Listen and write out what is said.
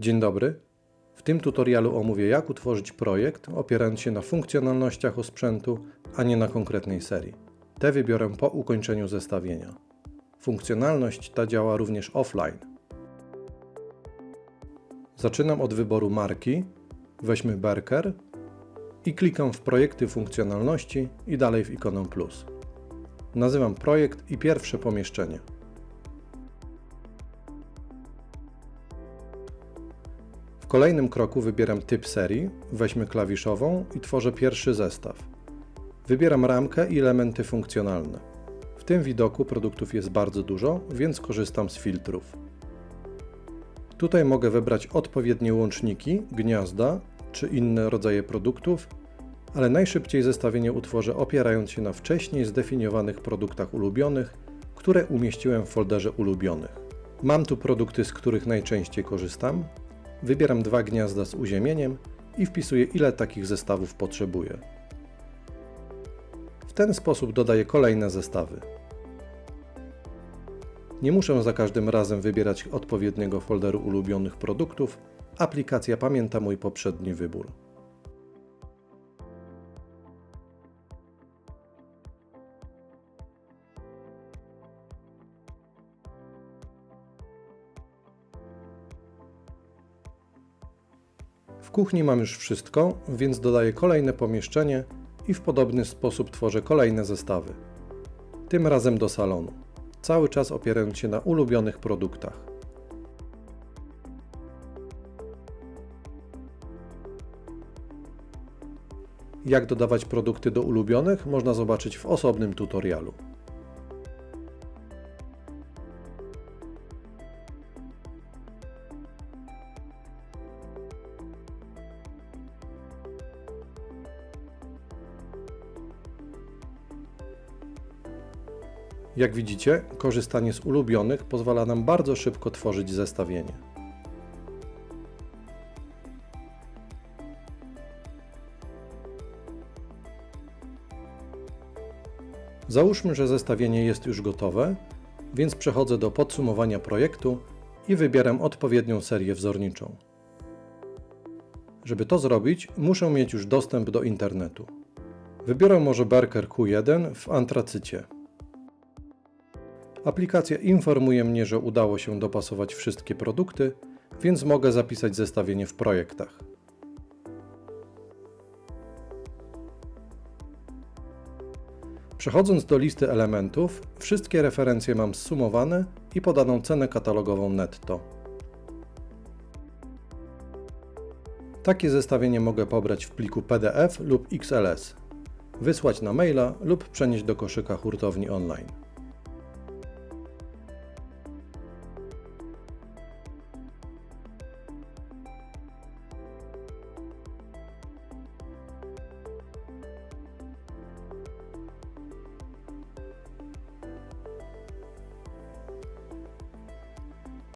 Dzień dobry. W tym tutorialu omówię jak utworzyć projekt opierając się na funkcjonalnościach osprzętu, a nie na konkretnej serii. Te wybiorę po ukończeniu zestawienia. Funkcjonalność ta działa również offline. Zaczynam od wyboru marki, weźmy Berker i klikam w projekty funkcjonalności i dalej w ikonę plus. Nazywam projekt i pierwsze pomieszczenie. W kolejnym kroku wybieram typ serii, weźmy klawiszową i tworzę pierwszy zestaw. Wybieram ramkę i elementy funkcjonalne. W tym widoku produktów jest bardzo dużo, więc korzystam z filtrów. Tutaj mogę wybrać odpowiednie łączniki, gniazda czy inne rodzaje produktów, ale najszybciej zestawienie utworzę opierając się na wcześniej zdefiniowanych produktach ulubionych, które umieściłem w folderze ulubionych. Mam tu produkty, z których najczęściej korzystam. Wybieram dwa gniazda z uziemieniem i wpisuję ile takich zestawów potrzebuję. W ten sposób dodaję kolejne zestawy. Nie muszę za każdym razem wybierać odpowiedniego folderu ulubionych produktów, aplikacja pamięta mój poprzedni wybór. W kuchni mam już wszystko, więc dodaję kolejne pomieszczenie i w podobny sposób tworzę kolejne zestawy. Tym razem do salonu. Cały czas opierając się na ulubionych produktach. Jak dodawać produkty do ulubionych można zobaczyć w osobnym tutorialu. Jak widzicie, korzystanie z ulubionych pozwala nam bardzo szybko tworzyć zestawienie. Załóżmy, że zestawienie jest już gotowe, więc przechodzę do podsumowania projektu i wybieram odpowiednią serię wzorniczą. Żeby to zrobić, muszę mieć już dostęp do internetu. Wybiorę może Berker Q1 w antracycie. Aplikacja informuje mnie, że udało się dopasować wszystkie produkty, więc mogę zapisać zestawienie w projektach. Przechodząc do listy elementów, wszystkie referencje mam zsumowane i podaną cenę katalogową netto. Takie zestawienie mogę pobrać w pliku PDF lub XLS, wysłać na maila lub przenieść do koszyka hurtowni online.